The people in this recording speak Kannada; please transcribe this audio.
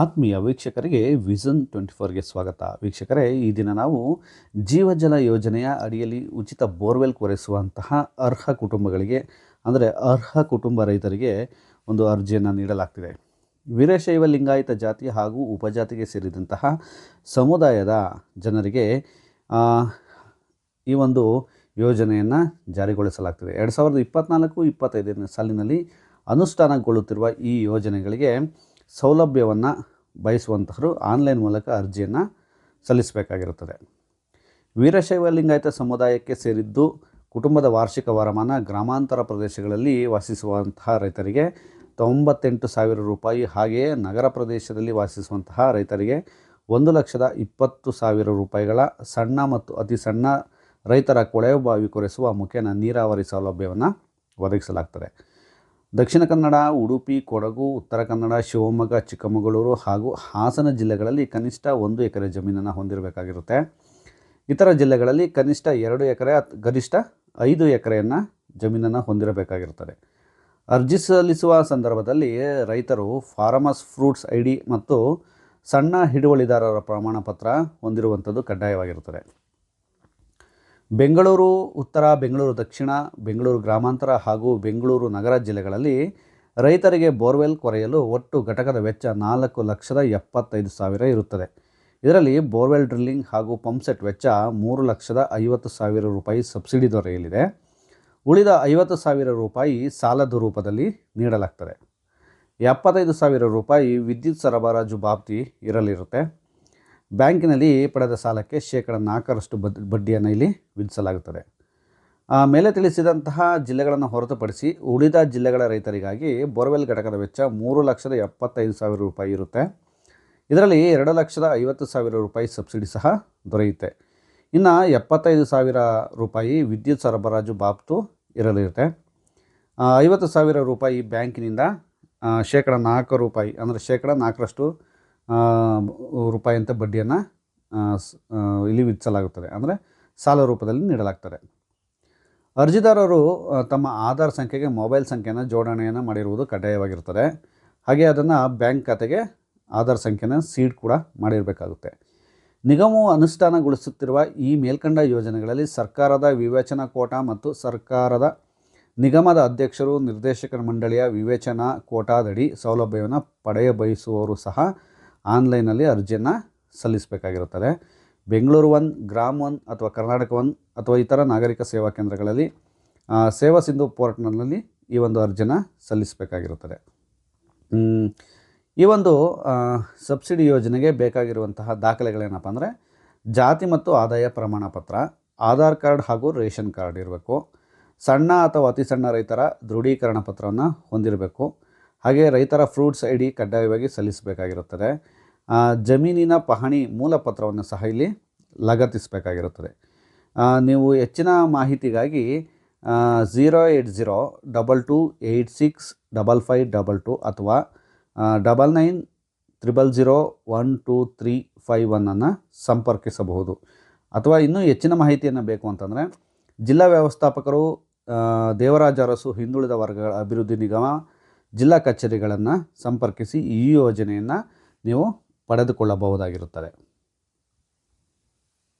ಆತ್ಮೀಯ ವೀಕ್ಷಕರಿಗೆ ವಿಷನ್ ಟ್ವೆಂಟಿ ಫೋರ್ಗೆ ಸ್ವಾಗತ. ವೀಕ್ಷಕರೇ, ಈ ದಿನ ನಾವು ಜೀವಜಲ ಯೋಜನೆಯ ಅಡಿಯಲ್ಲಿ ಉಚಿತ ಬೋರ್ವೆಲ್ ಕೊರೆಸುವಂತಹ ಅರ್ಹ ಕುಟುಂಬಗಳಿಗೆ, ಅಂದರೆ ಅರ್ಹ ಕುಟುಂಬ ರೈತರಿಗೆ ಒಂದು ಅರ್ಜಿಯನ್ನು ನೀಡಲಾಗ್ತಿದೆ. ವೀರಶೈವ ಲಿಂಗಾಯತ ಜಾತಿ ಹಾಗೂ ಉಪಜಾತಿಗೆ ಸೇರಿದಂತಹ ಸಮುದಾಯದ ಜನರಿಗೆ ಈ ಒಂದು ಯೋಜನೆಯನ್ನು ಜಾರಿಗೊಳಿಸಲಾಗ್ತಿದೆ. ಎರಡು ಸಾವಿರದ ಇಪ್ಪತ್ತ್ನಾಲ್ಕು ಇಪ್ಪತ್ತೈದನೇ ಸಾಲಿನಲ್ಲಿ ಅನುಷ್ಠಾನಗೊಳ್ಳುತ್ತಿರುವ ಈ ಯೋಜನೆಗಳಿಗೆ ಸೌಲಭ್ಯವನ್ನು ಬಯಸುವಂತಹರು ಆನ್ಲೈನ್ ಮೂಲಕ ಅರ್ಜಿಯನ್ನು ಸಲ್ಲಿಸಬೇಕಾಗಿರುತ್ತದೆ. ವೀರಶೈವ ಲಿಂಗಾಯತ ಸಮುದಾಯಕ್ಕೆ ಸೇರಿದ್ದು ಕುಟುಂಬದ ವಾರ್ಷಿಕ ವರಮಾನ ಗ್ರಾಮಾಂತರ ಪ್ರದೇಶಗಳಲ್ಲಿ ವಾಸಿಸುವಂತಹ ರೈತರಿಗೆ ತೊಂಬತ್ತೆಂಟು ಸಾವಿರ ರೂಪಾಯಿ ಹಾಗೆಯೇ ನಗರ ಪ್ರದೇಶದಲ್ಲಿ ವಾಸಿಸುವಂತಹ ರೈತರಿಗೆ ಒಂದು ಲಕ್ಷದ ಇಪ್ಪತ್ತು ಸಾವಿರ ರೂಪಾಯಿಗಳ ಸಣ್ಣ ಮತ್ತು ಅತಿ ಸಣ್ಣ ರೈತರ ಕೊಳವೆ ಬಾವಿ ಕೊರೆಸುವ ಮುಖೇನ ನೀರಾವರಿ ಸೌಲಭ್ಯವನ್ನು ಒದಗಿಸಲಾಗ್ತದೆ. ದಕ್ಷಿಣ ಕನ್ನಡ, ಉಡುಪಿ, ಕೊಡಗು, ಉತ್ತರ ಕನ್ನಡ, ಶಿವಮೊಗ್ಗ, ಚಿಕ್ಕಮಗಳೂರು ಹಾಗೂ ಹಾಸನ ಜಿಲ್ಲೆಗಳಲ್ಲಿ ಕನಿಷ್ಠ ಒಂದು ಎಕರೆ ಜಮೀನನ್ನು ಹೊಂದಿರಬೇಕಾಗಿರುತ್ತೆ. ಇತರ ಜಿಲ್ಲೆಗಳಲ್ಲಿ ಕನಿಷ್ಠ ಎರಡು ಎಕರೆ ಗರಿಷ್ಠ ಐದು ಎಕರೆಯನ್ನು ಜಮೀನನ್ನು ಹೊಂದಿರಬೇಕಾಗಿರುತ್ತದೆ. ಅರ್ಜಿ ಸಲ್ಲಿಸುವ ಸಂದರ್ಭದಲ್ಲಿ ರೈತರು ಫಾರ್ಮಸ್ ಫ್ರೂಟ್ಸ್ ಐ ಮತ್ತು ಸಣ್ಣ ಹಿಡುವಳಿದಾರರ ಪ್ರಮಾಣಪತ್ರ ಹೊಂದಿರುವಂಥದ್ದು ಕಡ್ಡಾಯವಾಗಿರುತ್ತದೆ. ಬೆಂಗಳೂರು, ಉತ್ತರ, ಬೆಂಗಳೂರು ದಕ್ಷಿಣ, ಬೆಂಗಳೂರು ಗ್ರಾಮಾಂತರ ಹಾಗೂ ಬೆಂಗಳೂರು ನಗರ ಜಿಲ್ಲೆಗಳಲ್ಲಿ ರೈತರಿಗೆ ಬೋರ್ವೆಲ್ ಕೊರೆಯಲು ಒಟ್ಟು ಘಟಕದ ವೆಚ್ಚ ನಾಲ್ಕು ಲಕ್ಷದ ಎಪ್ಪತ್ತೈದು ಸಾವಿರ ಇರುತ್ತದೆ. ಇದರಲ್ಲಿ ಬೋರ್ವೆಲ್ ಡ್ರಿಲ್ಲಿಂಗ್ ಹಾಗೂ ಪಂಪ್ಸೆಟ್ ವೆಚ್ಚ ಮೂರು ಲಕ್ಷದ ಐವತ್ತು ಸಾವಿರ ರೂಪಾಯಿ ಸಬ್ಸಿಡಿ ದೊರೆಯಲಿದೆ. ಉಳಿದ ಐವತ್ತು ಸಾವಿರ ರೂಪಾಯಿ ಸಾಲದ ರೂಪದಲ್ಲಿ ನೀಡಲಾಗ್ತದೆ. ಎಪ್ಪತ್ತೈದು ಸಾವಿರ ರೂಪಾಯಿ ವಿದ್ಯುತ್ ಸರಬರಾಜು ಬಾಬ್ತಿ ಇರಲಿರುತ್ತೆ. ಬ್ಯಾಂಕಿನಲ್ಲಿ ಪಡೆದ ಸಾಲಕ್ಕೆ ಶೇಕಡ ನಾಲ್ಕರಷ್ಟು ಬದ್, ಬಡ್ಡಿಯನ್ನು ಇಲ್ಲಿ ವಿಧಿಸಲಾಗುತ್ತದೆ. ಮೇಲೆ ತಿಳಿಸಿದಂತಹ ಜಿಲ್ಲೆಗಳನ್ನು ಹೊರತುಪಡಿಸಿ ಉಳಿದ ಜಿಲ್ಲೆಗಳ ರೈತರಿಗಾಗಿ ಬೋರ್ವೆಲ್ ಘಟಕದ ವೆಚ್ಚ ಮೂರು ಲಕ್ಷದ ಎಪ್ಪತ್ತೈದು ಸಾವಿರ ರೂಪಾಯಿ ಇರುತ್ತೆ. ಇದರಲ್ಲಿ ಎರಡು ಲಕ್ಷದ ಐವತ್ತು ಸಾವಿರ ರೂಪಾಯಿ ಸಬ್ಸಿಡಿ ಸಹ ದೊರೆಯುತ್ತೆ. ಇನ್ನು ಎಪ್ಪತ್ತೈದು ಸಾವಿರ ರೂಪಾಯಿ ವಿದ್ಯುತ್ ಸರಬರಾಜು ಬಾಬ್ತು ಇರಲಿರುತ್ತೆ. ಐವತ್ತು ಸಾವಿರ ರೂಪಾಯಿ ಬ್ಯಾಂಕಿನಿಂದ ಶೇಕಡ ನಾಲ್ಕು ರೂಪಾಯಿ, ಅಂದರೆ ಶೇಕಡ ನಾಲ್ಕರಷ್ಟು ರೂಪಾಯಿ ಅಂತ ಬಡ್ಡಿಯನ್ನು ಇಲ್ಲಿ ವಿಧಿಸಲಾಗುತ್ತದೆ. ಅಂದರೆ ಸಾಲ ರೂಪದಲ್ಲಿ ನೀಡಲಾಗ್ತದೆ. ಅರ್ಜಿದಾರರು ತಮ್ಮ ಆಧಾರ್ ಸಂಖ್ಯೆಗೆ ಮೊಬೈಲ್ ಸಂಖ್ಯೆಯನ್ನು ಜೋಡಣೆಯನ್ನು ಮಾಡಿರುವುದು ಕಡ್ಡಾಯವಾಗಿರ್ತದೆ ಹಾಗೆ ಅದನ್ನು ಬ್ಯಾಂಕ್ ಖಾತೆಗೆ ಆಧಾರ್ ಸಂಖ್ಯೆನ ಸೀಡ್ ಕೂಡ ಮಾಡಿರಬೇಕಾಗುತ್ತೆ. ನಿಗಮವು ಅನುಷ್ಠಾನಗೊಳಿಸುತ್ತಿರುವ ಈ ಮೇಲ್ಕಂಡ ಯೋಜನೆಗಳಲ್ಲಿ ಸರ್ಕಾರದ ವಿವೇಚನಾ ಕೋಟಾ ಮತ್ತು ಸರ್ಕಾರದ ನಿಗಮದ ಅಧ್ಯಕ್ಷರು, ನಿರ್ದೇಶಕರ ಮಂಡಳಿಯ ವಿವೇಚನಾ ಕೋಟಾದಡಿ ಸೌಲಭ್ಯವನ್ನು ಪಡೆಯ ಬಯಸುವವರು ಸಹ ಆನ್ಲೈನಲ್ಲಿ ಅರ್ಜಿಯನ್ನು ಸಲ್ಲಿಸಬೇಕಾಗಿರುತ್ತದೆ. ಬೆಂಗಳೂರು ಒನ್, ಗ್ರಾಮ್ ಒನ್ ಅಥವಾ ಕರ್ನಾಟಕ ಒನ್ ಅಥವಾ ಇತರ ನಾಗರಿಕ ಸೇವಾ ಕೇಂದ್ರಗಳಲ್ಲಿ ಸೇವಾ ಸಿಂಧು ಪೋರ್ಟ್ನಲ್ಲಿ ಈ ಒಂದು ಅರ್ಜಿನ ಸಲ್ಲಿಸಬೇಕಾಗಿರುತ್ತದೆ. ಈ ಒಂದು ಸಬ್ಸಿಡಿ ಯೋಜನೆಗೆ ಬೇಕಾಗಿರುವಂತಹ ದಾಖಲೆಗಳೇನಪ್ಪ ಅಂದರೆ, ಜಾತಿ ಮತ್ತು ಆದಾಯ ಪ್ರಮಾಣ ಪತ್ರ, ಆಧಾರ್ ಕಾರ್ಡ್ ಹಾಗೂ ರೇಷನ್ ಕಾರ್ಡ್ ಇರಬೇಕು. ಸಣ್ಣ ಅಥವಾ ಅತಿ ಸಣ್ಣ ರೈತರ ದೃಢೀಕರಣ ಪತ್ರವನ್ನು ಹೊಂದಿರಬೇಕು. ಹಾಗೆ ರೈತರ ಫ್ರೂಟ್ಸ್ ಐ ಡಿ ಕಡ್ಡಾಯವಾಗಿ ಸಲ್ಲಿಸಬೇಕಾಗಿರುತ್ತದೆ. ಜಮೀನಿನ ಪಹಣಿ ಮೂಲ ಪತ್ರವನ್ನು ಸಹ ಇಲ್ಲಿ ಲಗತ್ತಿಸಬೇಕಾಗಿರುತ್ತದೆ. ನೀವು ಹೆಚ್ಚಿನ ಮಾಹಿತಿಗಾಗಿ zero eight zero double two eight six double five double two ಅಥವಾ double nine triple zero one two three five ಒನ್ನನ್ನು ಸಂಪರ್ಕಿಸಬಹುದು. ಅಥವಾ ಇನ್ನೂ ಹೆಚ್ಚಿನ ಮಾಹಿತಿಯನ್ನು ಬೇಕು ಅಂತಂದರೆ, ಜಿಲ್ಲಾ ವ್ಯವಸ್ಥಾಪಕರು ದೇವರಾಜ ಅರಸು ಹಿಂದುಳಿದ ವರ್ಗಗಳ ಅಭಿವೃದ್ಧಿ ನಿಗಮ ಜಿಲ್ಲಾ ಕಚೇರಿಗಳನ್ನು ಸಂಪರ್ಕಿಸಿ ಈ ಯೋಜನೆಯನ್ನು ನೀವು ಪಡೆದುಕೊಳ್ಳಬಹುದಾಗಿರುತ್ತದೆ.